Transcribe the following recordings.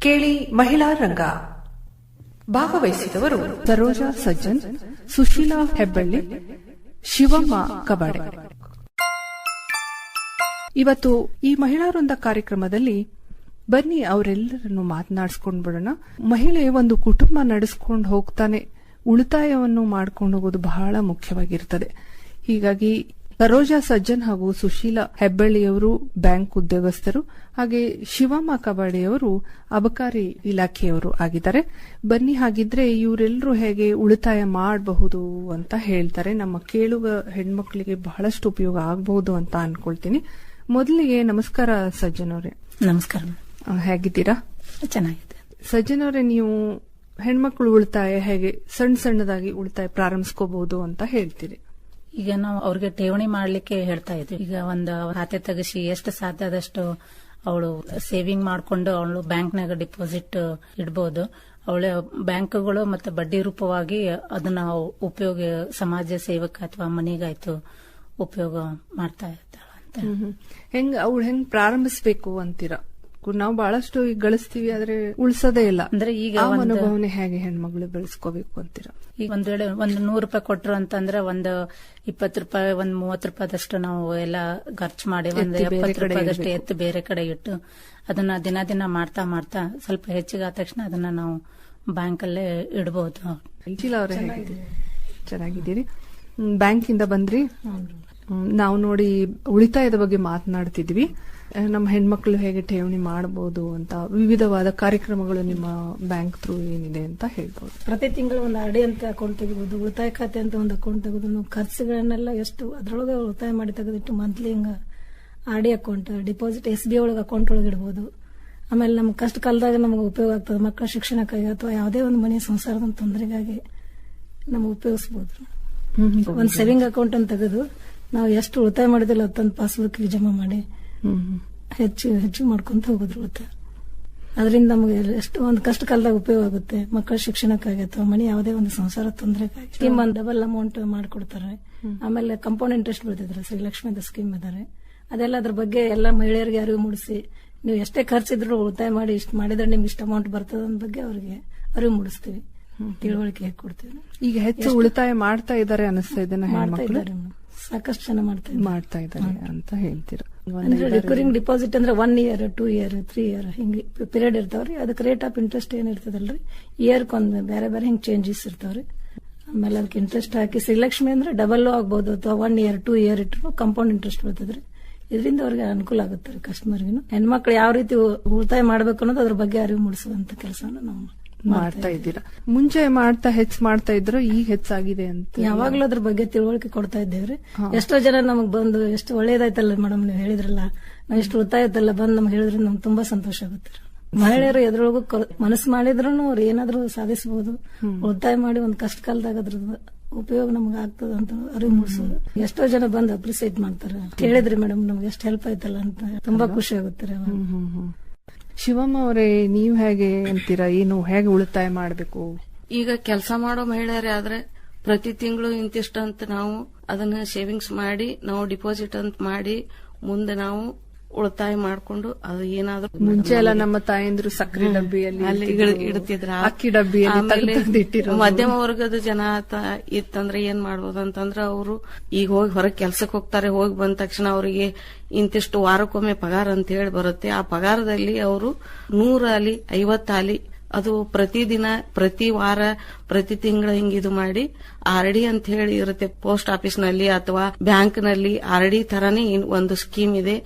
ಕೇಳಿ ಮಹಿಳಾ ರಂಗ. ಭಾಗವಹಿಸಿದವರು ಸರೋಜಾ ಸಜ್ಜನ್, ಸುಶೀಲಾ ಹೆಬ್ಬಳ್ಳಿ, ಶಿವಮ್ಮ ಕಬಾಡೆ. ಇವತ್ತು ಈ ಮಹಿಳಾ ವೃಂದ ಕಾರ್ಯಕ್ರಮದಲ್ಲಿ ಬನ್ನಿ ಅವರೆಲ್ಲರನ್ನು ಮಾತನಾಡಿಸ್ಕೊಂಡು ಬಿಡೋಣ ಮಹಿಳೆ ಒಂದು ಕುಟುಂಬ ನಡೆಸಿಕೊಂಡು ಹೋಗ್ತಾನೆ. ಉಳಿತಾಯವನ್ನು ಮಾಡ್ಕೊಂಡು ಹೋಗೋದು ಬಹಳ ಮುಖ್ಯವಾಗಿರ್ತದೆ. ಹೀಗಾಗಿ ಸರೋಜಾ ಸಜ್ಜನ್ ಹಾಗೂ ಸುಶೀಲಾ ಹೆಬ್ಬಳ್ಳಿಯವರು ಬ್ಯಾಂಕ್ ಉದ್ಯೋಗಸ್ಥರು ಹಾಗೆ ಶಿವಮ್ಮ ಕಬಾಡಿಯವರು ಅಬಕಾರಿ ಇಲಾಖೆಯವರು ಆಗಿದ್ದಾರೆ. ಬನ್ನಿ ಹಾಗಿದ್ರೆ ಇವರೆಲ್ಲರೂ ಹೇಗೆ ಉಳಿತಾಯ ಮಾಡಬಹುದು ಅಂತ ಹೇಳ್ತಾರೆ. ನಮ್ಮ ಕೇಳುವ ಹೆಣ್ಮಕ್ಳಿಗೆ ಬಹಳಷ್ಟು ಉಪಯೋಗ ಆಗಬಹುದು ಅಂತ ಅನ್ಕೊಳ್ತೀನಿ. ಮೊದಲಿಗೆ ನಮಸ್ಕಾರ ಸಜ್ಜನ್ ಅವರೇ. ನಮಸ್ಕಾರ ಹೇಗಿದ್ದೀರಾ? ಚೆನ್ನಾಗಿದೆ ಸಜ್ಜನ್ ಅವರೇ ನೀವು ಹೆಣ್ಮಕ್ಳು ಉಳಿತಾಯ ಹೇಗೆ ಸಣ್ಣ ಸಣ್ಣದಾಗಿ ಉಳಿತಾಯ ಪ್ರಾರಂಭಿಸ್ಕೋಬಹುದು ಅಂತ ಹೇಳ್ತೀರಿ. ಈಗ ನಾವು ಅವ್ರಿಗೆ ಠೇವಣಿ ಮಾಡ್ಲಿಕ್ಕೆ ಹೇಳ್ತಾ ಇದ್ವಿ. ಈಗ ಒಂದು ಖಾತೆ ತೆಗಿಸಿ ಎಷ್ಟು ಸಾಧ್ಯ ಆದಷ್ಟು ಅವಳು ಸೇವಿಂಗ್ ಮಾಡ್ಕೊಂಡು ಅವಳು ಬ್ಯಾಂಕ್ನಾಗ ಡಿಪಾಸಿಟ್ ಇಡಬಹುದು ಅವಳ ಬ್ಯಾಂಕ್ಗಳು ಮತ್ತೆ ಬಡ್ಡಿ ರೂಪವಾಗಿ ಅದನ್ನ ಉಪಯೋಗ ಸಮಾಜ ಸೇವಕ ಅಥವಾ ಮನೆಗಾಯ್ತು ಉಪಯೋಗ ಮಾಡ್ತಾ ಇರ್ತಾಳ ಅಂತ ಹೆಂಗ್ ಅವಳು ಹೆಂಗ್ ಪ್ರಾರಂಭಿಸ್ಬೇಕು ಅಂತೀರಾ? ನಾವು ಬಹಳಷ್ಟು ಈಗ ಗಳಿಸ್ತೀವಿ ಆದ್ರೆ ಉಳಿಸೋದೇ ಇಲ್ಲ. ಅಂದ್ರೆ ಈಗ ಮನೋಭಾವನೆ ಹೇಗೆ ಹೆಣ್ಮಗಳು ಬೆಳೆಸ್ಕೋಬೇಕು ಅಂತೀರಾ? ಈಗ ಒಂದ್ ವೇಳೆ ಒಂದ್ ನೂರು ರೂಪಾಯಿ ಕೊಟ್ರು ಅಂತಂದ್ರೆ ಒಂದ್ ಇಪ್ಪತ್ತು ರೂಪಾಯಿ ಒಂದ್ ಮೂವತ್ ರೂಪಾಯಿದಷ್ಟು ನಾವು ಎಲ್ಲ ಖರ್ಚು ಮಾಡಿ ಒಂದ್ ಎಪ್ಪತ್ತು ರೂಪಾಯಿದಷ್ಟು ಎತ್ತು ಬೇರೆ ಕಡೆ ಇಟ್ಟು ಅದನ್ನ ದಿನ ದಿನ ಮಾಡ್ತಾ ಮಾಡ್ತಾ ಸ್ವಲ್ಪ ಹೆಚ್ಚಿಗೆ ಆದ ತಕ್ಷಣ ಅದನ್ನ ನಾವು ಬ್ಯಾಂಕಲ್ಲೇ ಇಡಬಹುದು ಶೀಲಾ ಅವರೇ ಹೇಗಿದ್ದೀರಿ? ಚೆನ್ನಾಗಿದ್ದೀರಿ? ಬ್ಯಾಂಕ್ ಬ್ಯಾಂಕಿಂದ ಬಂದ್ರಿ? ನಾವು ನೋಡಿ ಉಳಿತಾಯದ ಬಗ್ಗೆ ಮಾತನಾಡ್ತಿದ್ವಿ. ನಮ್ಮ ಹೆಣ್ಮಕ್ಳು ಹೇಗೆ ಠೇವಣಿ ಮಾಡಬಹುದು ಅಂತ ವಿವಿಧವಾದ ಕಾರ್ಯಕ್ರಮಗಳು ನಿಮ್ಮ ಬ್ಯಾಂಕ್ ಥ್ರೂ ಏನಿದೆ ಅಂತ ಹೇಳ್ಬೋದು. ಪ್ರತಿ ತಿಂಗಳು ಒಂದು ಅಡಿ ಅಂತ ಅಕೌಂಟ್ ತೆಗಿಬಹುದು ಉಳಿತಾಯ ಖಾತೆ ಅಂತ ಒಂದು ಅಕೌಂಟ್ ತೆಗೆದು ಖರ್ಚುಗಳನ್ನೆಲ್ಲ ಎಷ್ಟು ಅದ್ರೊಳಗೆ ಉಳಿತಾಯ ಮಾಡಿ ತೆಗೆದಿಟ್ಟು ಮಂತ್ಲಿ ಹಿಂಗ R D account deposit S B ಒಳಗೆ ಅಕೌಂಟ್ ಒಳಗೆ ಇಡಬಹುದು ಆಮೇಲೆ ನಮ್ಗೆ ಕಷ್ಟ ಕಾಲದಾಗ ನಮಗೆ ಉಪಯೋಗ ಆಗ್ತದೆ ಮಕ್ಕಳ ಶಿಕ್ಷಣಕ್ಕಾಗಿ ಅಥವಾ ಯಾವುದೇ ಒಂದು ಮನೆ ಸಂಸಾರದ ತೊಂದರೆಗಾಗಿ ನಮ್ಗೆ ಉಪಯೋಗಿಸಬಹುದು ಒಂದು ಸೇವಿಂಗ್ ಅಕೌಂಟ್ ಅಂತ ತೆಗೆದು ನಾವು ಎಷ್ಟು ಉಳಿತಾಯ ಮಾಡಿದಿಲ್ಲ ತಂದು ಪಾಸ್ಬುಕ್ ಜಮಾ ಮಾಡಿ ಹೆಚ್ಚು ಹೆಚ್ಚು ಮಾಡ್ಕೊಂತ ಹೋಗೋದು ಉಳಿತಾಯ ಅದರಿಂದ ನಮಗೆ ಎಷ್ಟು ಒಂದು ಕಷ್ಟ ಕಾಲದಾಗ ಉಪಯೋಗ ಆಗುತ್ತೆ. ಮಕ್ಕಳ ಶಿಕ್ಷಣಕ್ಕಾಗಿ ಅಥವಾ ಮನೆ ಯಾವುದೇ ಒಂದು ಸಂಸಾರ ತೊಂದರೆಗಾಗಿ ಸ್ಕೀಮ್ ಒಂದು ಡಬಲ್ ಅಮೌಂಟ್ ಮಾಡಿಕೊಡ್ತಾರೆ. ಆಮೇಲೆ ಕಂಪೌಂಡ್ ಇಂಟ್ರೆಸ್ಟ್ ಬೀಳ್ತಿದ್ರೆ ಶ್ರೀಲಕ್ಷ್ಮಿ ಸ್ಕೀಮ್ ಇದಾರೆ. ಅದೆಲ್ಲ ಅದ್ರ ಬಗ್ಗೆ ಎಲ್ಲ ಮಹಿಳೆಯರಿಗೆ ಅರಿವು ಮೂಡಿಸಿ ನೀವು ಎಷ್ಟೇ ಖರ್ಚಿದ್ರು ಉಳಿತಾಯ ಮಾಡಿ ಇಷ್ಟು ಮಾಡಿದ್ರೆ ನಿಮ್ಗೆ ಇಷ್ಟು ಅಮೌಂಟ್ ಬರ್ತದ ಬಗ್ಗೆ ಅವರಿಗೆ ಅರಿವು ಮೂಡಿಸ್ತೀವಿ. ತಿಳುವಳಿಕೆ ಕೊಡ್ತೀವಿ. ಈಗ ಹೆಚ್ಚು ಉಳಿತಾಯ ಮಾಡ್ತಾ ಇದ್ದಾರೆ ಅನಿಸ್ತಾ ಇದೆ ಮಾಡ್ತಾ ಇದ್ದಾರೆ. ಸಾಕಷ್ಟು ಜನ ಮಾಡ್ತಾ ಮಾಡ್ತಾ ಇದ್ದಾರೆ ಅಂತ ಹೇಳ್ತೀರಾ. ಅಂದ್ರೆ ರಿಕರಿಂಗ್ ಡಿಪಾಸಿಟ್ ಅಂದ್ರೆ one year two year three year ಹಿಂಗೆ ಪೀರಿಯಡ್ ಇರ್ತಾವ್ರಿ. ಅದಕ್ಕೆ ರೇಟ್ ಆಫ್ ಇಂಟ್ರೆಸ್ಟ್ ಏನ್ ಇರ್ತದಲ್ರಿ? ಇಯರ್ ಒಂದ್ ಬೇರೆ ಬೇರೆ ಹಿಂಗ್ ಚೇಂಜಸ್ ಇರ್ತಾವ್ರಿ. ಆಮೇಲೆ ಅದಕ್ಕೆ ಇಂಟ್ರೆಸ್ಟ್ ಹಾಕಿ ಶ್ರೀಲಕ್ಷ್ಮಿ ಅಂದ್ರೆ ಡಬಲ್ ಆಗ್ಬಹುದು ಅಥವಾ ಒನ್ ಇಯರ್ ಟೂ ಇಯರ್ ಇಟ್ಟರು ಕಾಂಪೌಂಡ್ ಇಂಟ್ರೆಸ್ಟ್ ಬರ್ತದ್ರಿ. ಇದರಿಂದ ಅವ್ರಿಗೆ ಅನುಕೂಲ ಆಗುತ್ತೆ ರೀ ಕಸ್ಟಮರ್ಗಿನ ಹೆಣ್ಮಕ್ಳು ಯಾವ ರೀತಿ ಉಳಿತಾಯ ಮಾಡ್ಬೇಕು ಅನ್ನೋದು ಅದ್ರ ಬಗ್ಗೆ ಅರಿವು ಮೂಡಿಸುವಂತ ಕೆಲಸನ ನಾವು ಮಾಡ್ತಾ ಇದ್ದೀರಾ? ಮುಂಚೆ ಮಾಡ್ತಾ ಹೆಚ್ಚು ಮಾಡ್ತಾ ಇದ್ರು ಈಗ ಹೆಚ್ಚಾಗಿದೆ ಅಂತ ಯಾವಾಗ್ಲೂ ಅದ್ರ ಬಗ್ಗೆ ತಿಳುವಳಿಕೆ ಕೊಡ್ತಾ ಇದ್ದೇವ್ರಿ. ಎಷ್ಟೋ ಜನ ನಮಗ್ ಬಂದು ಎಷ್ಟು ಒಳ್ಳೇದಾಯ್ತಲ್ಲ ಮೇಡಮ್ ನೀವು ಹೇಳಿದ್ರಲ್ಲ ನಾವ್ ಎಷ್ಟು ಉಳಿತಾಯ ಆಯ್ತಲ್ಲ ಬಂದು ನಮ್ಗೆ ಹೇಳಿದ್ರೆ ನಮ್ಗೆ ತುಂಬಾ ಸಂತೋಷ ಆಗುತ್ತೆ. ಮಹಿಳೆಯರು ಎದ್ರೊಳಗು ಮನಸ್ಸು ಮಾಡಿದ್ರು ಅವ್ರು ಏನಾದ್ರೂ ಸಾಧಿಸಬಹುದು ಉಳಿತಾಯ ಮಾಡಿ ಒಂದ್ ಕಷ್ಟ ಕಾಲದಾಗ ಅದ್ರದ್ದು ಉಪಯೋಗ ನಮ್ಗೆ ಆಗ್ತದ ಅಂತ ಅರಿವು ಮೂಡಿಸೋದು. ಎಷ್ಟೋ ಜನ ಬಂದು ಅಪ್ರಿಸಿಯೇಟ್ ಮಾಡ್ತಾರೆ. ಹೇಳಿದ್ರಿ ಮೇಡಮ್ ನಮ್ಗೆ ಎಷ್ಟು ಹೆಲ್ಪ್ ಆಯ್ತಲ್ಲ ಅಂತ. ತುಂಬಾ ಖುಷಿ ಆಗುತ್ತೆ ಶಿವಮ್ಮ ಅವರೇ, ನೀವು ಹೇಗೆ ಅಂತೀರಾ? ಏನು, ಹೇಗೆ ಉಳಿತಾಯ ಮಾಡಬೇಕು? ಈಗ ಕೆಲಸ ಮಾಡೋ ಮಹಿಳೆಯರೇ ಆದ್ರೆ ಪ್ರತಿ ತಿಂಗಳು ಇಂತಿಷ್ಟು ಅಂತ ನಾವು ಅದನ್ನ ಸೇವಿಂಗ್ಸ್ ಮಾಡಿ, ನಾವು ಡಿಪಾಸಿಟ್ ಅಂತ ಮಾಡಿ, ಮುಂದೆ ನಾವು ಉಳಿತಾಯ ಮಾಡ್ಕೊಂಡು ಅದು ಏನಾದ್ರೂ ಮುಂಚೆ ಎಲ್ಲ ನಮ್ಮ ತಾಯಂದ್ರು ಸಕ್ಕರೆ ಡಬ್ಬಿಯಲ್ಲಿ ಇಡ್ತಿದ್ರ. ಅಕ್ಕಿ ಡಬ್ಬಿಯಲ್ಲಿ. ಮಧ್ಯಮ ವರ್ಗದ ಜನ ಇತ್ತಂದ್ರೆ ಏನ್ ಮಾಡ್ಬೋದು ಅಂತಂದ್ರೆ ಅವರು ಈಗ ಹೋಗಿ ಹೊರಗೆ ಕೆಲ್ಸಕ್ಕೆ ಹೋಗ್ತಾರೆ ಹೋಗಿ ಬಂದ ತಕ್ಷಣ ಅವರಿಗೆ ಇಂತಿಷ್ಟು ವಾರಕ್ಕೊಮ್ಮೆ ಪಗಾರ ಅಂತ ಹೇಳಿ ಬರುತ್ತೆ. ಆ ಪಗಾರದಲ್ಲಿ ಅವರು ನೂರ ಅಲಿ ಐವತ್ತಾಲಿ ಅದು ಪ್ರತಿದಿನ ಪ್ರತಿ ವಾರ, ಪ್ರತಿ ತಿಂಗಳ ಹಿಂಗ ಇದು ಮಾಡಿ ಆರ್ ಡಿ ಅಂತ ಹೇಳಿ ಇರುತ್ತೆ ಪೋಸ್ಟ್ ಆಫೀಸ್ನಲ್ಲಿ ಅಥವಾ ಬ್ಯಾಂಕ್ನಲ್ಲಿ ಆರ್ ಡಿ ತರಾನೇ ಒಂದು ಸ್ಕೀಮ್ ಇದೆ.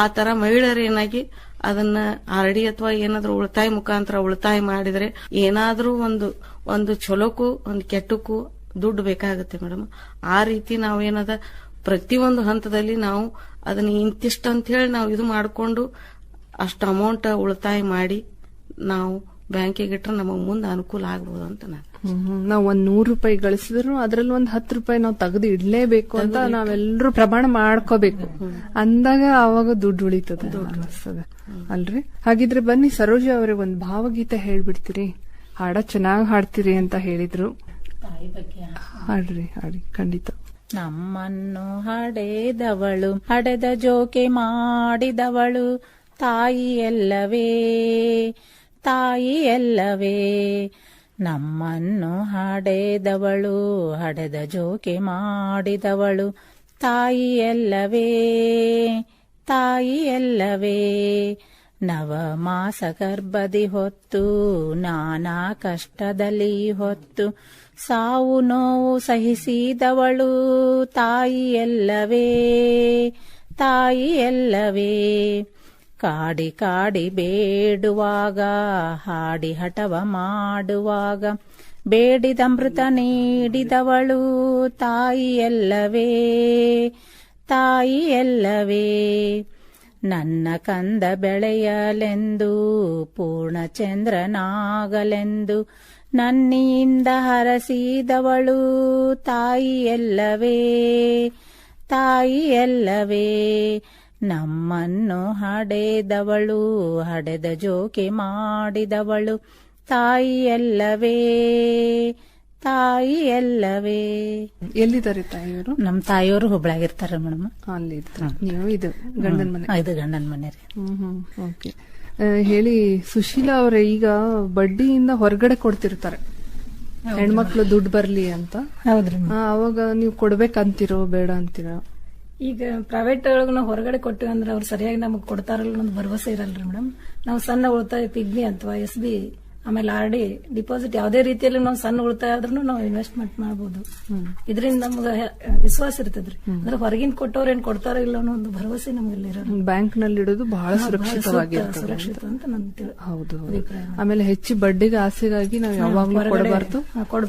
ಆ ತರ ಮಹಿಳೆಯರೇನಾಗಿ ಅದನ್ನ ಆರ್ ಡಿ ಅಥವಾ ಏನಾದ್ರೂ ಉಳಿತಾಯ ಮುಖಾಂತರ ಉಳಿತಾಯ ಮಾಡಿದ್ರೆ ಏನಾದ್ರೂ ಒಂದು ಒಂದು ಚೊಲೋಕು ಒಂದು ಕೆಟ್ಟಕ್ಕೂ ದುಡ್ಡು ಬೇಕಾಗುತ್ತೆ ಮೇಡಮ್. ಆ ರೀತಿ ನಾವು ಪ್ರತಿ ಪ್ರತಿಯೊಂದು ಹಂತದಲ್ಲಿ ನಾವು ಅದನ್ನ ಇಂತಿಷ್ಟು ಅಂತ ಹೇಳಿ ನಾವು ಇದು ಮಾಡಿಕೊಂಡು ಅಷ್ಟು ಅಮೌಂಟ್ ಉಳಿತಾಯ ಮಾಡಿ ನಾವು ಬ್ಯಾಂಕಿಗೆ ಇಟ್ರೆ ನಮಗ್ ಮುಂದೆ ಅನುಕೂಲ ಆಗ್ಬೋದು ಅಂತ ನಾನು. ಹ್ಮ್. ನಾವ್ ಒಂದ್ ನೂರು ರೂಪಾಯಿ ಗಳಿಸಿದ್ರು ಅದ್ರಲ್ಲಿ ಒಂದ್ ಹತ್ತು ರೂಪಾಯಿ ನಾವು ತೆಗೆದು ಇಡ್ಲೇಬೇಕು ಅಂತ ನಾವೆಲ್ಲರೂ ಪ್ರಮಾಣ ಮಾಡ್ಕೋಬೇಕು. ಅಂದಾಗ ಅವಾಗ ದುಡ್ಡು ಉಳಿತದೆ ಅಲ್ರಿ? ಹಾಗಿದ್ರೆ ಬನ್ನಿ ಸರೋಜ ಅವರೇ ಒಂದ್ ಭಾವಗೀತೆ ಹೇಳ್ಬಿಡ್ತೀರಿ. ಹಾಡ ಚೆನ್ನಾಗ್ ಹಾಡ್ತೀರಿ ಅಂತ ಹೇಳಿದ್ರು. ತಾಯಿ ಬಗ್ಗೆ ಹಾಡ್ರಿ ಹಾಡಿ. ಖಂಡಿತ. ನಮ್ಮನ್ನು ಹಡೆದವಳು ಹಡೆದ ಜೋಕೆ ಮಾಡಿದವಳು ತಾಯಿಯಲ್ಲವೇ ತಾಯಿಯಲ್ಲವೇ. ನಮ್ಮನ್ನು ಹಡೆದವಳು, ಹಡೆದ ಜೋಕೆ ಮಾಡಿದವಳು ತಾಯಿಯಲ್ಲವೇ. ತಾಯಿಯಲ್ಲವೇ. ನವ ಮಾಸ ಗರ್ಭದಿ ಹೊತ್ತು, ನಾನಾ ಕಷ್ಟದಲ್ಲಿ ಹೊತ್ತು, ಸಾವು ನೋವು ಸಹಿಸಿದವಳು ತಾಯಿಯಲ್ಲವೇ. ತಾಯಿಯಲ್ಲವೇ. ಕಾಡಿ ಕಾಡಿ ಬೇಡುವಾಗ, ಹಾಡಿ ಹಠವ ಮಾಡುವಾಗ. ಬೇಡಿದ ಮೃತ ನೀಡಿದವಳು ತಾಯಿಯಲ್ಲವೇ ತಾಯಿಯಲ್ಲವೇ ನನ್ನ ಕಂದ ಬೆಳೆಯಲೆಂದು, ಪೂರ್ಣಚಂದ್ರನಾಗಲೆಂದು ನನ್ನಿಂದ ಹರಸಿದವಳು ತಾಯಿಯಲ್ಲವೇ ತಾಯಿಯಲ್ಲವೇ ನಮ್ಮನ್ನು ಹಡೆದವಳು ಹಡೆದ ಜೋಕೆ ಮಾಡಿದವಳು. ತಾಯಿಯಲ್ಲವೇ ತಾಯಿಯಲ್ಲವೇ. ಎಲ್ಲಿದ್ದಾರೆ ತಾಯಿಯವರು? ನಮ್ ತಾಯಿಯವರು ಹುಬ್ಳಾಗಿರ್ತಾರ ಮೇಡಮ್. ಅಲ್ಲಿ ಇರ್ತಾರೆ. ನೀವು ಇದು ಗಂಡನ ಮನೆ. ಇದು ಗಂಡನ ಮನೆ ರೀ. ಓಕೆ. ಹೇಳಿ ಸುಶೀಲಾ ಅವರೇ ಈಗ ಬಡ್ಡಿಯಿಂದ ಹೊರಗಡೆ ಕೊಡ್ತಿರ್ತಾರೆ. ಹೆಣ್ಮಕ್ಳು ದುಡ್ಡು ಬರ್ಲಿ ಅಂತ. ಹೌದ್ರಿ ಅವಾಗ ನೀವು ಕೊಡ್ಬೇಕಂತಿರೋ ಬೇಡ ಅಂತೀರಾ? ಈಗ ಪ್ರೈವೇಟ್ ಒಳಗೆ ನಾವು ಹೊರಗಡೆ ಕೊಟ್ಟಿವಿ ಅಂದ್ರೆ ಅವ್ರು ಸರಿಯಾಗಿ ನಮಗೆ ಕೊಡ್ತಾರಲ್ಲ ಒಂದು ಭರವಸೆ ಇರಲ್ರಿ ಮೇಡಮ್ ನಾವು ಸಣ್ಣ ಉಳಿತಾಯ ಪಿಗ್ನಿ ಅಥವಾ ಎಸ್ ಬಿ ಆಮೇಲೆ ಆರ್ ಡಿ ಡಿಪಾಸಿಟ್ ಯಾವುದೇ ರೀತಿಯಲ್ಲಿ ನಾವು ಸಣ್ಣ ಉಳಿತಾಯ ಆದ್ರೂ ನಾವು ಇನ್ವೆಸ್ಟ್ಮೆಂಟ್ ಮಾಡಬಹುದು ಇದರಿಂದ ನಮ್ಗೆ ವಿಶ್ವಾಸ ಇರ್ತದ್ರಿ. ಅಂದ್ರೆ ಹೊರಗಿನ ಕೊಟ್ಟವ್ರು ಏನ್ ಕೊಡ್ತಾರ ಇಲ್ಲ ಅನ್ನೋ ಒಂದು ಭರವಸೆ ನಮ್ಗೆ ಬ್ಯಾಂಕ್ನಲ್ಲಿ ಇಡೋದು ಬಹಳ ಸುರಕ್ಷಿತವಾಗಿ ಸುರಕ್ಷಿತ ಅಂತ. ಹೌದು. ಆಮೇಲೆ ಹೆಚ್ಚು ಬಡ್ಡಿಗೆ ಆಸೆಗಾಗಿ ನಾವು ಯಾವಾಗಲೂ ಕೊಡಬಾರ್ದು.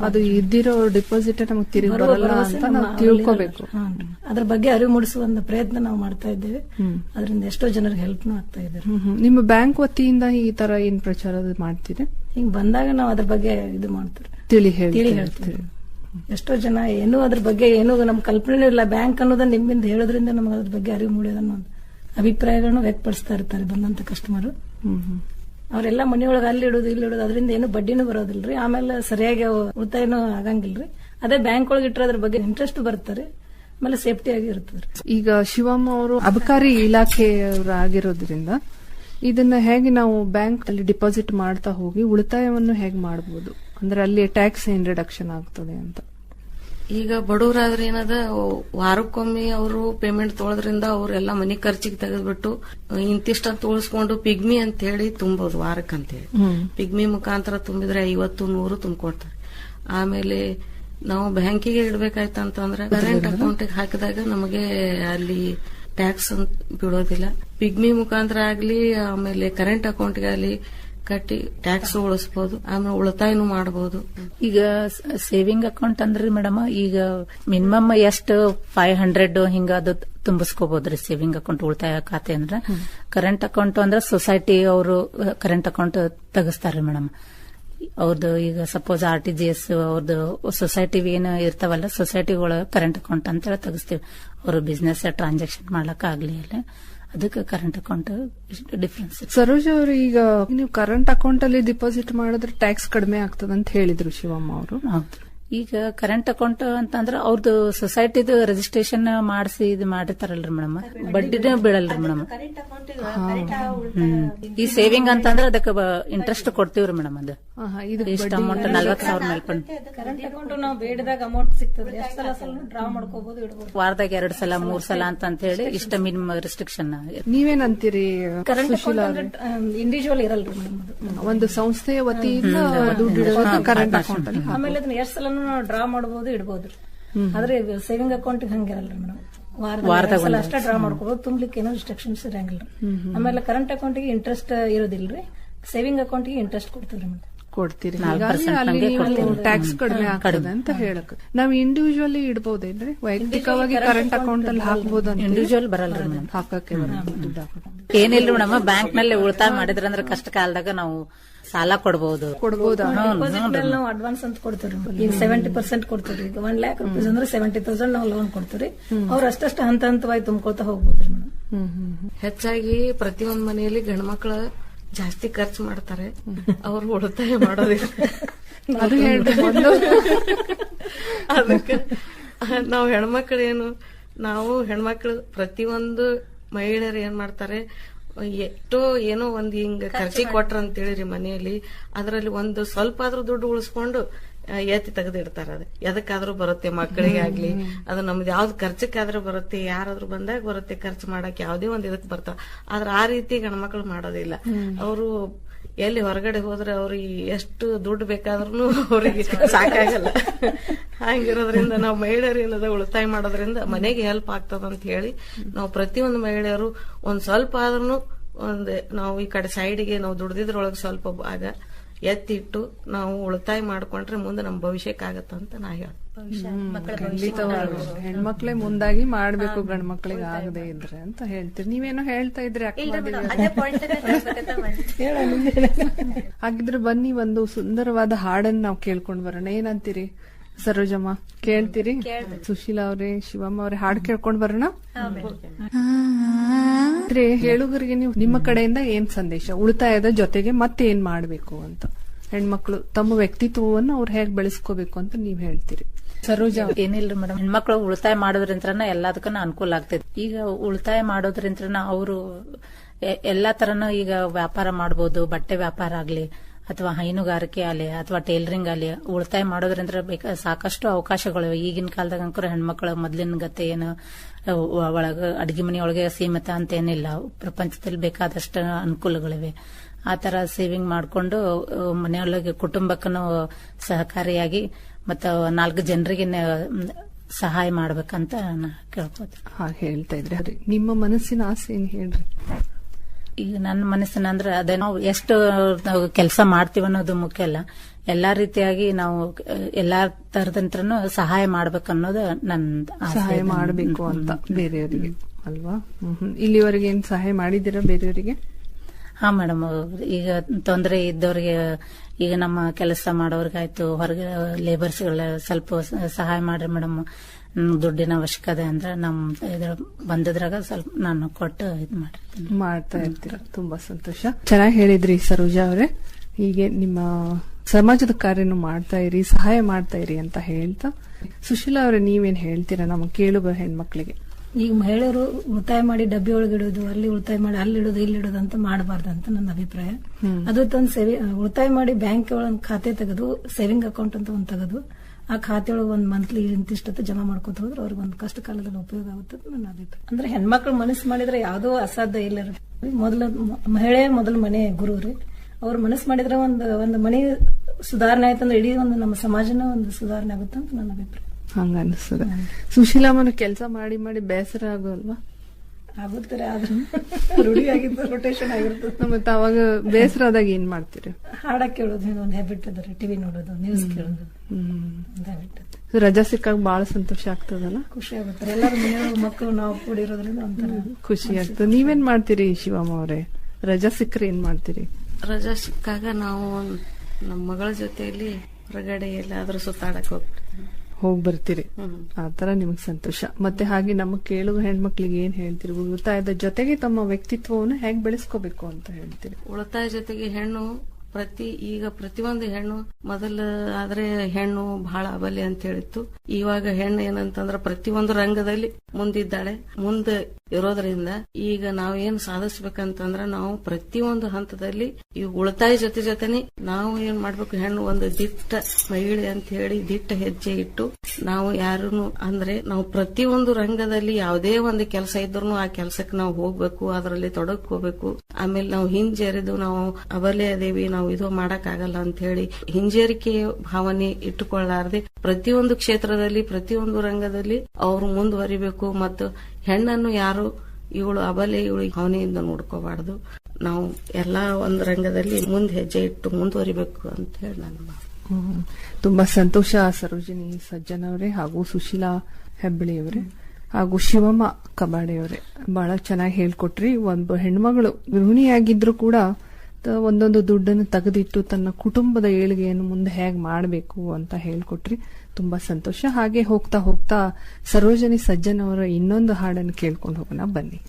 ಅದು ಇದ್ದಿರೋ ಡಿಪಾಸಿಟ್ ನಮಗೆ ತಿರುಗಿ ಬರಲ್ಲ ಅಂತ ನಾವು ತಿಳ್ಕೋಬೇಕು. ಅದ್ರ ಬಗ್ಗೆ ಅರಿವು ಮೂಡಿಸುವ ಒಂದು ಪ್ರಯತ್ನ ನಾವು ಮಾಡ್ತಾ ಇದ್ದೇವೆ. ಅದರಿಂದ ಎಷ್ಟೋ ಜನರಿಗೆ ಹೆಲ್ಪ್ನು ಆಗ್ತಾ ಇದ್ದಾರೆ. ನಿಮ್ಮ ಬ್ಯಾಂಕ್ ವತಿಯಿಂದ ಈ ತರ ಏನ್ ಪ್ರಚಾರ ಮಾಡ್ತೀರಿ? ಹಿಂಗ್ ಬಂದಾಗ ನಾವು ಅದ್ರ ಬಗ್ಗೆ ಇದು ಮಾಡ್ತೀವಿ. ತಿಳಿ ತಿಳಿ ಹೇಳಿ ಹೇಳ್ತೀವಿ. ಎಷ್ಟೋ ಜನ ಏನು ಅದ್ರ ಬಗ್ಗೆ ಏನು ನಮ್ ಕಲ್ಪನೆ ಇಲ್ಲ ಬ್ಯಾಂಕ್ ಅನ್ನೋದನ್ನ ನಿಮ್ಮಿಂದ ಹೇಳೋದ್ರಿಂದ ನಮ್ಗೆ ಅದ್ರ ಬಗ್ಗೆ ಅರಿವು ಮೂಡಿಯೋದನ್ನ ಅಭಿಪ್ರಾಯಗಳನ್ನು ವ್ಯಕ್ತಪಡಿಸ್ತಾ ಇರ್ತಾರೆ ಬಂದಂತ ಕಸ್ಟಮರ್ ಅವರೆಲ್ಲ ಮನೆಯೊಳಗೆ ಅಲ್ಲಿ ಇಡೋದು ಇಲ್ಲಿ ಇಡೋದು ಅದರಿಂದ ಏನು ಬಡ್ಡಿನೂ ಬರೋದಿಲ್ರಿ. ಆಮೇಲೆ ಸರಿಯಾಗಿ ಉಳಿತಾಯನೂ ಆಗಂಗಿಲ್ರಿ. ಅದೇ ಬ್ಯಾಂಕ್ ಒಳಗೆ ಇಟ್ಟರೆ ಅದ್ರ ಬಗ್ಗೆ ಇಂಟ್ರೆಸ್ಟ್ ಬರ್ತಾರೆ. ಆಮೇಲೆ ಸೇಫ್ಟಿ ಆಗಿ ಈಗ ಶಿವಮ್ಮ ಅವರು ಅಬಕಾರಿ ಇಲಾಖೆಯವರಾಗಿರೋದ್ರಿಂದ ಇದನ್ನ ಹೇಗೆ ನಾವು ಬ್ಯಾಂಕ್ ಅಲ್ಲಿ ಡಿಪಾಸಿಟ್ ಮಾಡ್ತಾ ಹೋಗಿ ಉಳಿತಾಯವನ್ನು ಹೇಗೆ ಮಾಡಬಹುದು ಅಂದ್ರೆ ಅಲ್ಲಿ ಟ್ಯಾಕ್ಸ್ ಏನ್ ರಿಡಕ್ಷನ್ ಆಗ್ತದೆ ಅಂತ. ಈಗ ಬಡವರಾದ್ರೆ ಏನದ ವಾರಕ್ಕೊಮ್ಮೆ ಅವರು ಪೇಮೆಂಟ್ ತೊಗೊಳೋದ್ರಿಂದ ಅವರೆಲ್ಲ ಮನಿ ಖರ್ಚಿಗೆ ತೆಗೆದ್ಬಿಟ್ಟು ಇಂತಿಷ್ಟ ಅಂತ ಉಳಿಸ್ಕೊಂಡು ಪಿಗ್ಮಿ ಅಂತ ಹೇಳಿ ತುಂಬೋದು ವಾರಕ್ಕಂತೇಳಿ. ಪಿಗ್ಮಿ ಮುಖಾಂತರ ತುಂಬಿದ್ರೆ ಐವತ್ತು ನೂರು ತುಂಬಿಕೊಡ್ತಾರೆ. ಆಮೇಲೆ ನಾವು ಬ್ಯಾಂಕಿಗೆ ಇಡಬೇಕಾಯ್ತಂತಂದ್ರೆ ಕರೆಂಟ್ ಅಕೌಂಟಿಗೆ ಹಾಕಿದಾಗ ನಮಗೆ ಅಲ್ಲಿ ಟ್ಯಾಕ್ಸ್ ಬಿಡೋದಿಲ್ಲ. ಪಿಗ್ಮಿ ಮುಖಾಂತರ ಆಗಲಿ ಆಮೇಲೆ ಕರೆಂಟ್ ಅಕೌಂಟ್ಗೆ ಆಗಲಿ ಕಟ್ಟಿ ಟ್ಯಾಕ್ಸ್ ಉಳಿಸಬಹುದು ಆಮೇಲೆ ಉಳಿತಾಯನೂ ಮಾಡಬಹುದು ಈಗ ಸೇವಿಂಗ್ ಅಕೌಂಟ್ ಅಂದ್ರಿ ಮೇಡಮ್ ಈಗ ಮಿನಿಮಮ್ ಎಷ್ಟು? ಫೈವ್ ಹಂಡ್ರೆಡ್ ಹಿಂಗ ಅದು ತುಂಬಿಸ್ಕೋಬಹುದ್ರಿ ಸೇವಿಂಗ್ ಅಕೌಂಟ್ ಉಳಿತಾಯ ಖಾತೆ ಅಂದ್ರೆ. ಕರೆಂಟ್ ಅಕೌಂಟ್ ಅಂದ್ರೆ ಸೊಸೈಟಿ ಅವರು ಕರೆಂಟ್ ಅಕೌಂಟ್ ತೆಗಿಸ್ತಾರ್ರಿ ಮೇಡಮ್. ಅವ್ರದ್ದು ಈಗ suppose R T G S ಅವ್ರದ್ದು ಸೊಸೈಟಿ ಏನು ಇರ್ತಾವಲ್ಲ ಸೊಸೈಟಿಗಳ ಕರೆಂಟ್ ಅಕೌಂಟ್ ಅಂತ ತೆಗಿಸ್ತೀವಿ. ಅವರು ಬಿಸ್ನೆಸ್ ಟ್ರಾನ್ಸಾಕ್ಷನ್ ಮಾಡ್ಲಕ್ ಆಗ್ಲಿ ಅಲ್ಲ ಅದಕ್ಕೆ ಕರೆಂಟ್ ಅಕೌಂಟ್ ಡಿಫ್ರೆನ್ಸ್ ಸರೋಜ ಅವರು ಈಗ ನೀವು ಕರೆಂಟ್ ಅಕೌಂಟ್ ಅಲ್ಲಿ ಡಿಪಾಸಿಟ್ ಮಾಡಿದ್ರೆ ಟ್ಯಾಕ್ಸ್ ಕಡಿಮೆ ಆಗ್ತದೆ ಅಂತ ಹೇಳಿದ್ರು ಶಿವಮ್ಮ ಅವರು. ಈಗ ಕರೆಂಟ್ ಅಕೌಂಟ್ ಅಂತಂದ್ರೆ ಅವ್ರದ್ದು ಸೊಸೈಟಿದು ರಿಜಿಸ್ಟ್ರೇಷನ್ ಮಾಡಿಸಿ ಇದು ಮಾಡಿರ್ತಾರಲ್ರಿ ಮೇಡಮ್. ಬಡ್ಡಿನೇ ಬೀಳಲ್ರಿ ಮೇಡಮ್. ಈ ಸೇವಿಂಗ್ ಅಂತಂದ್ರೆ ಅದಕ್ಕೆ ಇಂಟ್ರೆಸ್ಟ್ ಕೊಡ್ತೀವ್ರಿ ಮೇಡಮ್ ಅದು. ಇಷ್ಟ ಅಮೌಂಟ್ ನಲ್ವತ್ತು ಸಾವಿರ ಮೇಲ್ಕೊಂಡು. ಕರೆಂಟ್ ಅಕೌಂಟ್ ನಾವು ಬೇಡಿದಾಗ ಅಮೌಂಟ್ ಸಿಗ್ತದೆ. ಎಷ್ಟು ಸಲ ಸಲ ಡ್ರಾ ಮಾಡ್ಕೋಬಹುದು ಇಡಬಹುದು ವಾರದಾಗ ಎರಡ್ ಸಲ ಮೂರ್ ಸಲ ಅಂತ ಅಂತ ಹೇಳಿ ಇಷ್ಟ ಮಿನಿಮಮ್ ರೆಸ್ಟ್ರಿಕ್ಷನ್ ನೀವೇನಂತೀರಿ? ಕರೆಂಟ್ ಇಂಡಿವಿಜುವಲ್ ಇರಲ್ರಿ ಮೇಡಮ್ ಒಂದು ಸಂಸ್ಥೆಯ ವತಿಯಿಂದ ದುಡ್ಡು ಇಡೋದು ಕರೆಂಟ್ ಅಕೌಂಟ್ ಆಮೇಲೆ ಅದನ್ನ ಎಷ್ಟು ಸಲ ನಾವು ಡ್ರಾ ಮಾಡಬಹುದು ಇಡಬಹುದು ಆದ್ರೆ ಸೇವಿಂಗ್ ಅಕೌಂಟ್ ಹಂಗಿರಲ್ರಿ ಮೇಡಮ್. ವಾರದಾಗ ಸಲ ಅಷ್ಟೇ ಡ್ರಾ ಮಾಡ್ಕೋಬಹುದು ತುಂಬಲಿಕ್ಕೆ ಏನೋ ರಿಸ್ಟ್ರಿಕ್ಷನ್ಸ್ ಇರಂಗಿಲ್ಲ. ಆಮೇಲೆ ಕರೆಂಟ್ ಅಕೌಂಟ್ಗೆ ಇಂಟ್ರೆಸ್ಟ್ ಇರೋದಿಲ್ರಿ. ಸೇವಿಂಗ್ ಅಕೌಂಟ್ಗೆ ಇಂಟ್ರೆಸ್ಟ್ ಕೊಡ್ತೀವಿ ಮೇಡಮ್. ಕೊಡ್ತೀರಿ. ಟ್ಯಾಕ್ಸ್ ಕಡಿಮೆ ಆಗ್ತದೆ ಅಂತ ಹೇಳಕ್ ನಾವ್ ಇಂಡಿವಿಜುವಲಿ ಇಡಬಹುದೇನ್ರಿ ವೈಯಕ್ತಿಕವಾಗಿ ಕರೆಂಟ್ ಅಕೌಂಟ್ ಅಲ್ಲಿ ಹಾಕ್ಬೋದು ಇಂಡಿವಿಜುವಲ್ ಬರಲ್ಲ ಹಾಕಕ್ಕೆ ಏನಿಲ್ಲ. ಮೇಡಮ್ ಬ್ಯಾಂಕ್ನಲ್ಲಿ ಉಳಿತಾಯ ಮಾಡಿದ್ರಂದ್ರೆ ಕಷ್ಟ ಕಾಲದಾಗ ನಾವು ಸಾಲ ಕೊಡಬಹುದು ನಾವು ಅಡ್ವಾನ್ಸ್ ಅಂತ ಕೊಡ್ತೀವಿ ಈಗ ಸೆವೆಂಟಿ ಪರ್ಸೆಂಟ್ ಕೊಡ್ತೀವಿ ಈಗ ಒನ್ ಲ್ಯಾಕ್ ರುಪೀಸ್ ಅಂದ್ರೆ ಸೆವೆಂಟಿ ತೌಸಂಡ್ ನಾವು ಲೋನ್ ಕೊಡ್ತೀವಿ ಅವ್ರ ಅಷ್ಟಷ್ಟು ಹಂತ ಹಂತವಾಗಿ ತುಂಬ್ಕೊಳ್ತಾ ಹ್ಮ್. ಹೆಚ್ಚಾಗಿ ಪ್ರತಿಯೊಂದ್ ಮನೆಯಲ್ಲಿ ಗಂಡ್ಮಕ್ಳು ಜಾಸ್ತಿ ಖರ್ಚು ಮಾಡ್ತಾರೆ. ಅವ್ರು ಉಳಿತಾಯ ಮಾಡೋದಿಲ್ಲ. ಅದಕ್ಕೆ ನಾವು ಹೆಣ್ಮಕ್ಳು ಏನು ನಾವು ಹೆಣ್ಮಕ್ಳು ಪ್ರತಿಯೊಂದು ಮಹಿಳೆಯರು ಏನ್ ಮಾಡ್ತಾರೆ ಎಷ್ಟೋ ಏನೋ ಒಂದ್ ಹಿಂಗ ಖರ್ಚಿ ಕೊಟ್ರ ಅಂತ ಹೇಳಿರಿ ಮನೆಯಲ್ಲಿ ಅದರಲ್ಲಿ ಒಂದು ಸ್ವಲ್ಪ ಆದ್ರೂ ದುಡ್ಡು ಉಳಿಸ್ಕೊಂಡು ಎತ್ತಿ ತೆಗೆದಿಡ್ತಾರ ಅದು. ಎದಕ್ಕಾದ್ರೂ ಬರುತ್ತೆ ಮಕ್ಕಳಿಗೆ ಆಗ್ಲಿ. ಅದು ನಮ್ದು ಯಾವ್ದು ಖರ್ಚಕ್ಕಾದ್ರೂ ಬರುತ್ತೆ ಯಾರಾದ್ರೂ ಬಂದಾಗ ಬರುತ್ತೆ ಖರ್ಚು ಮಾಡಕ್ ಯಾವ್ದೇ ಒಂದ್ ಇದಕ್ ಬರ್ತಾವ. ಆದ್ರೆ ಆ ರೀತಿ ಗಂಡ್ಮಕ್ಳು ಮಾಡೋದಿಲ್ಲ. ಅವರು ಎಲ್ಲಿ ಹೊರಗಡೆ ಹೋದ್ರೆ ಅವ್ರಿಗೆ ಎಷ್ಟು ದುಡ್ಡು ಬೇಕಾದ್ರೂ ಅವ್ರಿಗೆ ಸಾಕಾಗಲ್ಲ. ಹಂಗಿರೋದ್ರಿಂದ ನಾವು ಮಹಿಳೆಯರು ಏನದ ಉಳಿತಾಯ ಮಾಡೋದ್ರಿಂದ ಮನೆಗೆ ಹೆಲ್ಪ್ ಆಗ್ತದ ಅಂತ ಹೇಳಿ ನಾವು ಪ್ರತಿಯೊಂದು ಮಹಿಳೆಯರು ಒಂದ್ ಸ್ವಲ್ಪ ಆದ್ರೂ ಒಂದ್ ನಾವು ಈ ಕಡೆ ಸೈಡ್ಗೆ ನಾವು ದುಡ್ದಿದ್ರೊಳಗೆ ಸ್ವಲ್ಪ ಭಾಗ ಎತ್ತಿಟ್ಟು ನಾವು ಉಳಿತಾಯ ಮಾಡ್ಕೊಂಡ್ರೆ ಮುಂದೆ ನಮ್ಮ ಭವಿಷ್ಯಕ್ಕಾಗತ್ತಂತ ನಾ ಹೇಳ್ತೀನಿ. ಹೆಣ್ಮಕ್ಳೆ ಮುಂದಾಗಿ ಮಾಡ್ಬೇಕು ಗಂಡ್ ಮಕ್ಳಿಗೆ ಆಗದೆ ಇದ್ರೆ ಅಂತ ಹೇಳ್ತೀರಿ. ನೀವೇನೋ ಹೇಳ್ತಾ ಇದ್ರಿ ಅಕ್ಕ ಅದೇ ಪಾಯಿಂಟ್ ಹಾಗಿದ್ರೆ ಬನ್ನಿ ಒಂದು ಸುಂದರವಾದ ಹಾಡನ್ನ ನಾವು ಕೇಳ್ಕೊಂಡ್ ಬರೋಣ. ಏನಂತೀರಿ ಸರೋಜಮ್ಮ? ಕೇಳ್ತೀರಿ? ಸುಶೀಲಾ ಅವ್ರೆ ಶಿವಮ್ಮ ಅವ್ರೆ ಹಾಡ್ ಕೇಳ್ಕೊಂಡ್ ಬರೋಣ? ಆದ್ರೆ ಹೇಳುಗರಿಗೆ ನೀವು ನಿಮ್ಮ ಕಡೆಯಿಂದ ಏನ್ ಸಂದೇಶ? ಉಳಿತಾಯದ ಜೊತೆಗೆ ಮತ್ತೆ ಏನ್ ಮಾಡಬೇಕು ಅಂತ? ಹೆಣ್ಮಕ್ಳು ತಮ್ಮ ವ್ಯಕ್ತಿತ್ವವನ್ನು ಅವ್ರು ಹೇಗೆ ಬೆಳೆಸ್ಕೋಬೇಕು ಅಂತ ನೀವ್ ಹೇಳ್ತೀರಿ. ಸರೋಜಾ ಏನಿಲ್ಲ ಮೇಡಮ್ ಹೆಣ್ಮಕ್ಳು ಉಳಿತಾಯ ಮಾಡೋದ್ರಿಂತ್ರನ ಎಲ್ಲದಕ್ಕೂ ಅನುಕೂಲ ಆಗ್ತೈತಿ. ಈಗ ಉಳಿತಾಯ ಮಾಡೋದ್ರಿಂತ್ರನ ಅವರು ಎಲ್ಲಾ ತರನು ಈಗ ವ್ಯಾಪಾರ ಮಾಡಬಹುದು ಬಟ್ಟೆ ವ್ಯಾಪಾರ ಆಗ್ಲಿ, ಅಥವಾ ಹೈನುಗಾರಿಕೆ ಆಗಲಿ, ಅಥವಾ ಟೈಲರಿಂಗ್ ಆಗಲಿ, ಉಳಿತಾಯ ಮಾಡೋದ್ರಿಂದ ಸಾಕಷ್ಟು ಅವಕಾಶಗಳು ಈಗಿನ ಕಾಲದಾಗ ಅಂಕರು ಹೆಣ್ಮಕ್ಳು ಮೊದ್ಲಿನ ಗತೆ ಏನು ಒಳಗ ಅಡಿಗೆ ಮನೆಯೊಳಗೆ ಒಳಗೆ ಸೀಮಿತ ಅಂತ ಏನಿಲ್ಲ ಪ್ರಪಂಚದಲ್ಲಿ ಬೇಕಾದಷ್ಟು ಅನುಕೂಲಗಳಿವೆ. ಆ ತರ ಸೇವಿಂಗ್ ಮಾಡಿಕೊಂಡು ಮನೆಯೊಳಗೆ ಕುಟುಂಬಕ್ಕೂ ಸಹಕಾರಿಯಾಗಿ ಮತ್ತು ನಾಲ್ಕು ಜನರಿಗೆ ಸಹಾಯ ಮಾಡ್ಬೇಕಂತ ಕೇಳ್ಕೋತೀನಿ. ಹಾಗೆ ಹೇಳ್ತಾ ಇದ್ರೆ. ನಿಮ್ಮ ಮನಸ್ಸಿನ ಆಸೆ ಏನ್ ಹೇಳ್ರಿ? ಈಗ ನನ್ನ ಮನಸ್ಸಿನ ಅಂದ್ರೆ ಅದೇ ನಾವು ಎಷ್ಟು ಕೆಲಸ ಮಾಡ್ತೀವಿ ಅನ್ನೋದು ಮುಖ್ಯ ಅಲ್ಲ. ಎಲ್ಲಾ ರೀತಿಯಾಗಿ ನಾವು ಎಲ್ಲಾ ತರದಂತ್ರನು ಸಹಾಯ ಮಾಡ್ಬೇಕನ್ನೋದು ನನ್ನ. ಸಹಾಯ ಮಾಡಬೇಕು ಅಂತ ಬೇರೆಯವರಿಗೆ ಅಲ್ವಾ. ಇಲ್ಲಿವರೆಗೆ ಏನ್ ಸಹಾಯ ಮಾಡಿದ್ದೀರಾ ಬೇರೆಯವರಿಗೆ? ಹಾ ಮೇಡಮ್ ಈಗ ತೊಂದರೆ ಇದ್ದವ್ರಿಗೆ ಈಗ ನಮ್ಮ ಕೆಲಸ ಮಾಡೋರ್ಗಾಯ್ತು ಹೊರಗೆ ಲೇಬರ್ಸ್ಗಳ ಸ್ವಲ್ಪ ಸಹಾಯ ಮಾಡ್ರಿ ಮೇಡಮ್ ದುಡ್ಡಿನ ಅವಶ್ಯಕತೆ ಅಂದ್ರೆ ನಮ್ ಇದ್ರ ಬಂದದ್ರಾಗ ಸ್ವಲ್ಪ ನಾನು ಕೊಟ್ಟು ಇದು ಮಾಡಿರ್ತೀನಿ ಮಾಡ್ತಾ ಇರ್ತೀರ? ತುಂಬಾ ಸಂತೋಷ. ಚೆನ್ನಾಗಿ ಹೇಳಿದ್ರಿ ಸರೋಜಾ ಅವರೇ. ಹೀಗೆ ನಿಮ್ಮ ಸಮಾಜದ ಕಾರ್ಯನು ಮಾಡ್ತಾ ಇರಿ ಸಹಾಯ ಮಾಡ್ತಾ ಇರಿ ಅಂತ ಹೇಳ್ತಾ ಸುಶೀಲಾ ಅವರೇ ನೀವೇನ್ ಹೇಳ್ತೀರಾ ನಮ್ಮ ಕೇಳುವ ಹೆಣ್ಮಕ್ಳಿಗೆ? ಈಗ ಮಹಿಳೆಯರು ಉಳಿತಾಯ ಮಾಡಿ ಡಬ್ಬಿ ಒಳಗಿಡೋದು ಇಡೋದು ಅಲ್ಲಿ ಉಳಿತಾಯ ಮಾಡಿ ಅಲ್ಲಿ ಇಡೋದು ಇಲ್ಲಿ ಇಡೋದು ಅಂತ ಮಾಡಬಾರ್ದು ಅಂತ ನನ್ನ ಅಭಿಪ್ರಾಯ. ಅದು ತಂದು ಸೇವಿ ಉಳಿತಾಯ ಮಾಡಿ ಬ್ಯಾಂಕ್ ಒಳಗೆ ಖಾತೆ ತೆಗೆದು ಸೇವಿಂಗ್ ಅಕೌಂಟ್ ಅಂತ ಒಂದು ತೆಗೆದು ಆ ಖಾತೆಯೊಳಗೆ ಒಳಗೆ ಒಂದು ಮಂತ್ಲಿ ಇಂತಿಷ್ಟತ್ತು ಜಮಾ ಮಾಡ್ಕೊತ ಹೋದ್ರೆ ಅವ್ರಿಗೆ ಒಂದು ಕಷ್ಟ ಕಾಲದಲ್ಲಿ ಉಪಯೋಗ ಆಗುತ್ತೆ ನನ್ನ ಅಭಿಪ್ರಾಯ. ಅಂದ್ರೆ ಹೆಣ್ಮಕ್ಳು ಮನಸ್ಸು ಮಾಡಿದ್ರೆ ಯಾವುದೋ ಅಸಾಧ್ಯ ಇಲ್ಲ ರೀ. ಮೊದಲ ಮಹಿಳೆ ಮೊದಲ ಮನೆ ಗುರು ರೀ. ಅವ್ರ ಮನಸ್ಸು ಮಾಡಿದ್ರೆ ಒಂದು ಒಂದು ಮನೆ ಸುಧಾರಣೆ ಆಯ್ತಂದ್ರೆ ಇಡೀ ಒಂದು ನಮ್ಮ ಸಮಾಜನ ಒಂದು ಸುಧಾರಣೆ ಆಗುತ್ತೆ ಅಂತ ನನ್ನ ಅಭಿಪ್ರಾಯ. ಹಂಗ ಅನಿಸ್ತದೆ ಸುಶೀಲಮ್ಮನ ಕೆಲಸ ಮಾಡಿ ಮಾಡಿ ಬೇಸರ ಆಗೋಲ್ವಾ? ಆಗುತ್ತಾರೆ ಆದ್ರೂ ರೂಢಿ ಆಗಿದ್ದು ರೊಟೇಷನ್ ಆಗಿರ್ತದೆ ಮತ್ತೆ ಅವಾಗ ಬೇಸರ ಆದಾಗ ಏನ್ ಮಾಡ್ತೀರಿ? ಹಾಡ ಕೇಳೋದು ಒಂದು ಹ್ಯಾಬಿಟ್ ಅದ ಟಿವಿ ನೋಡೋದು ನ್ಯೂಸ್ ಕೇಳೋದು ಒಂದು ಹ್ಯಾಬಿಟ್ ರಜಾ ಸಿಕ್ಕಾಗ ಬಹಳ ಸಂತೋಷ ಆಗ್ತದಲ್ಲ? ಖುಷಿ ಆಗುತ್ತೆ. ಎಲ್ಲರೂ ಮನೆಯೊಳಗೆ ಮಕ್ಕಳು ನಾವು ಕೂಡಿರೋದ್ರಿಂದ ಒಂಥರ ಖುಷಿ ಆಗ್ತದೆ. ನೀವೇನ್ ಮಾಡ್ತೀರಿ ಶಿವಮ್ಮ ಅವರೇ? ರಜಾ ಸಿಕ್ಕರೆ ಏನ್ ಮಾಡ್ತೀರಿ? ರಜಾ ಸಿಕ್ಕಾಗ ನಾವು ನಮ್ಮ ಮಗಳ ಜೊತೆಯಲ್ಲಿ ಹೊರಗಡೆ ಎಲ್ಲಾದ್ರೂ ಸುತ್ತಾಡಕ್ ಹೋಗ್ತೀವಿ ಹೋಗಿ ಬರ್ತೀರಿ. ಆತರ ನಿಮಗೆ ಸಂತೋಷ. ಮತ್ತೆ ಹಾಗೆ ನಮ್ಮ ಕೇಳುವ ಹೆಣ್ಮಕ್ಳಿಗೆ ಏನ್ ಹೇಳ್ತೀರಿ? ಉಳಿತಾಯದ ಜೊತೆಗೆ ತಮ್ಮ ವ್ಯಕ್ತಿತ್ವವನ್ನು ಹೇಗೆ ಬೆಳೆಸ್ಕೋಬೇಕು ಅಂತ ಹೇಳ್ತೀರಿ? ಉಳಿತಾಯ ಜೊತೆಗೆ ಹೆಣ್ಣು ಪ್ರತಿ ಈಗ ಪ್ರತಿಯೊಂದು ಹೆಣ್ಣು ಮೊದಲ ಆದ್ರೆ ಹೆಣ್ಣು ಬಹಳ ಅಬಲೆ ಅಂತ ಹೇಳಿತ್ತು. ಇವಾಗ ಹೆಣ್ಣು ಏನಂತಂದ್ರ ಪ್ರತಿಯೊಂದು ರಂಗದಲ್ಲಿ ಮುಂದಿದ್ದಾಳೆ. ಮುಂದೆ ಇರೋದ್ರಿಂದ ಈಗ ನಾವು ಏನ್ ಸಾಧಿಸ್ಬೇಕಂತಂದ್ರ ನಾವು ಪ್ರತಿಯೊಂದು ಹಂತದಲ್ಲಿ ಈ ಉಳಿತಾಯ ಜೊತೆ ಜೊತೆನೆ ನಾವು ಏನ್ ಮಾಡ್ಬೇಕು, ಹೆಣ್ಣು ಒಂದು ದಿಟ್ಟ ಮಹಿಳೆ ಅಂತ ಹೇಳಿ ದಿಟ್ಟ ಹೆಜ್ಜೆ ಇಟ್ಟು ನಾವು ಯಾರನ್ನು ಅಂದ್ರೆ ನಾವು ಪ್ರತಿಯೊಂದು ರಂಗದಲ್ಲಿ ಯಾವುದೇ ಒಂದು ಕೆಲಸ ಇದ್ರೂ ಆ ಕೆಲಸಕ್ಕೆ ನಾವು ಹೋಗ್ಬೇಕು, ಅದರಲ್ಲಿ ತೊಡಗ್ಕೋಬೇಕು ಆಮೇಲೆ ನಾವು ಹಿಂಜರಿದು ನಾವು ಅಬಲೆ ಅದೇವಿ, ನಾವು ಇದು ಮಾಡಕ್ ಆಗಲ್ಲ ಅಂತ ಹೇಳಿ ಹಿಂಜರಿಕೆ ಭಾವನೆ ಇಟ್ಟುಕೊಳ್ಳಾರದೆ ಪ್ರತಿಯೊಂದು ಕ್ಷೇತ್ರದಲ್ಲಿ, ಪ್ರತಿಯೊಂದು ರಂಗದಲ್ಲಿ ಅವರು ಮುಂದುವರಿಬೇಕು ಮತ್ತು ಹೆಣ್ಣನ್ನು ಯಾರು, ಇವಳು ಅಬಲೆ, ಇವಳು ಭಾವನೆಯಿಂದ ನೋಡ್ಕೋಬಾರ್ದು. ನಾವು ಎಲ್ಲಾ ಒಂದು ರಂಗದಲ್ಲಿ ಮುಂದೆ ಹೆಜ್ಜೆ ಇಟ್ಟು ಮುಂದುವರಿಬೇಕು ಅಂತ ಹೇಳಿ ನನ್ನ. ತುಂಬಾ ಸಂತೋಷ ಸರೋಜಿನಿ ಸಜ್ಜನ್ ಅವರೇ ಹಾಗೂ ಸುಶೀಲಾ ಹೆಬ್ಬಳಿಯವರೇ ಹಾಗೂ ಶಿವಮ್ಮ ಕಬಾಡೆಯವರೇ. ಬಹಳ ಚೆನ್ನಾಗಿ ಹೇಳ್ಕೊಟ್ರಿ. ಒಂದು ಹೆಣ್ಮಗಳು ಗೃಹಿಣಿಯಾಗಿದ್ರು ಕೂಡ ಒಂದೊಂದು ದುಡ್ಡನ್ನು ತೆಗೆದಿಟ್ಟು ತನ್ನ ಕುಟುಂಬದ ಏಳಿಗೆಯನ್ನು ಮುಂದೆ ಹೇಗೆ ಮಾಡಬೇಕು ಅಂತ ಹೇಳ್ಕೊಟ್ರಿ. ತುಂಬಾ ಸಂತೋಷ. ಹಾಗೆ ಹೋಗ್ತಾ ಹೋಗ್ತಾ ಸರೋಜನಿ ಸಜ್ಜನ್ ಅವರ ಇನ್ನೊಂದು ಹಾಡನ್ನು ಕೇಳ್ಕೊಂಡು ಹೋಗೋಣ. ಬನ್ನಿ.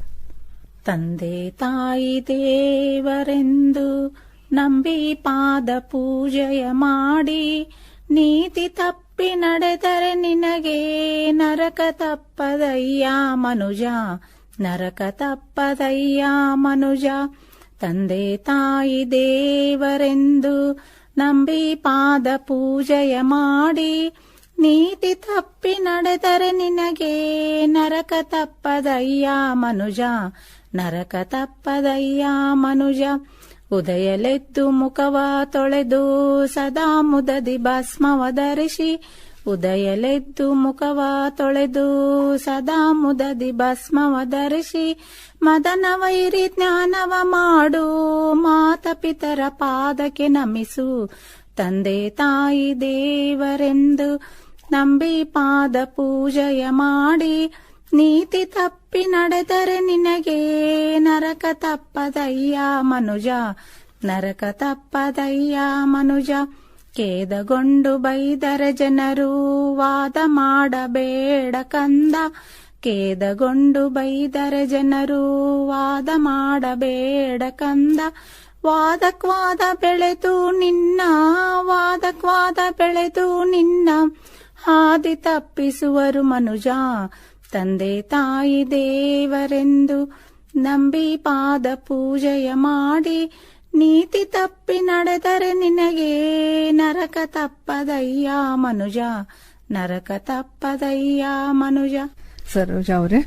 ತಂದೆ ತಾಯಿ ದೇವರೆಂದು ನಂಬಿ ಪಾದ ಪೂಜೆಯ ಮಾಡಿ, ನೀತಿ ತಪ್ಪಿ ನಡೆದರೆ ನಿನಗೆ ನರಕ ತಪ್ಪದಯ್ಯ ಮನುಜ, ನರಕ ತಪ್ಪದಯ್ಯ ಮನುಜ. ತಂದೆ ತಾಯಿ ದೇವರೆಂದು ನಂಬಿ ಪಾದ ಪೂಜೆಯ ಮಾಡಿ, ನೀತಿ ತಪ್ಪಿ ನಡೆದರೆ ನಿನಗೆ ನರಕ ತಪ್ಪದಯ್ಯ ಮನುಜ, ನರಕ ತಪ್ಪದಯ್ಯ ಮನುಜ. ಉದಯಲೆದ್ದು ಮುಖವ ತೊಳೆದು ಸದಾ ಮುದದಿ ಭಸ್ಮವ ಧರಿಸಿ ಉದಯಲೆದ್ದು ಮುಖವ ತೊಳೆದು ಸದಾ ಮುದದಿ ಭಸ್ಮವ ಧರಿಸಿ ಮದನ ವೈರಿ ಜ್ಞಾನವ ಮಾಡು ಮಾತ ಪಿತರ ಪಾದಕ್ಕೆ ನಮಿಸು. ತಂದೆ ತಾಯಿ ದೇವರೆಂದು ನಂಬಿ ಪಾದ ಪೂಜೆಯ ಮಾಡಿ ನೀತಿ ತಪ್ಪಿ ನಡೆದರೆ ನಿನಗೆ ನರಕ ತಪ್ಪದಯ್ಯ ಮನುಜ. ನರಕ ತಪ್ಪದಯ್ಯ ಮನುಜ. ಖೇದಗೊಂಡು ಬೈದರ ಜನರು, ವಾದ ಮಾಡಬೇಡ ಕಂದ. ಕೇದಗೊಂಡು ಬೈದರ ಜನರು, ವಾದ ಮಾಡಬೇಡ ಕಂದ. ವಾದಕ್ವಾದ ಬೆಳೆದು ನಿನ್ನ, ವಾದಕ್ವಾದ ಬೆಳೆದು ನಿನ್ನ. ಹಾದಿ ತಪ್ಪಿಸುವರು ಮನುಜ, ತಂದೆ ತಾಯಿ ದೇವರೆಂದು. ನಂಬಿ ಪಾದ ಪೂಜೆಯ ಮಾಡಿ ನೀತಿ ತಪ್ಪಿ ನಡೆದರೆ ನಿನಗೆ ನರಕ ತಪ್ಪದಯ್ಯ ಮನುಜ. ನರಕ ತಪ್ಪದಯ್ಯ ಮನುಜ. ಸರೋಜ ಅವರೇ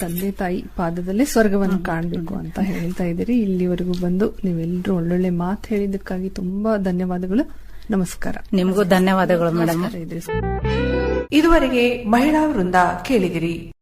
ತಂದೆ ತಾಯಿ ಪಾದದಲ್ಲಿ ಸ್ವರ್ಗವನ್ನು ಕಾಣಬೇಕು ಅಂತ ಹೇಳ್ತಾ ಇದ್ದೀರಿ. ಇಲ್ಲಿವರೆಗೂ ಬಂದು ನೀವೆಲ್ಲರೂ ಒಳ್ಳೊಳ್ಳೆ ಮಾತು ಹೇಳಿದಕ್ಕಾಗಿ ತುಂಬಾ ಧನ್ಯವಾದಗಳು. ನಮಸ್ಕಾರ. ನಿಮಗೂ ಧನ್ಯವಾದಗಳು ಮೇಡಮ್. ಇದುವರೆಗೆ ಮಹಿಳಾ ವೃಂದ ಕೇಳಿದಿರಿ.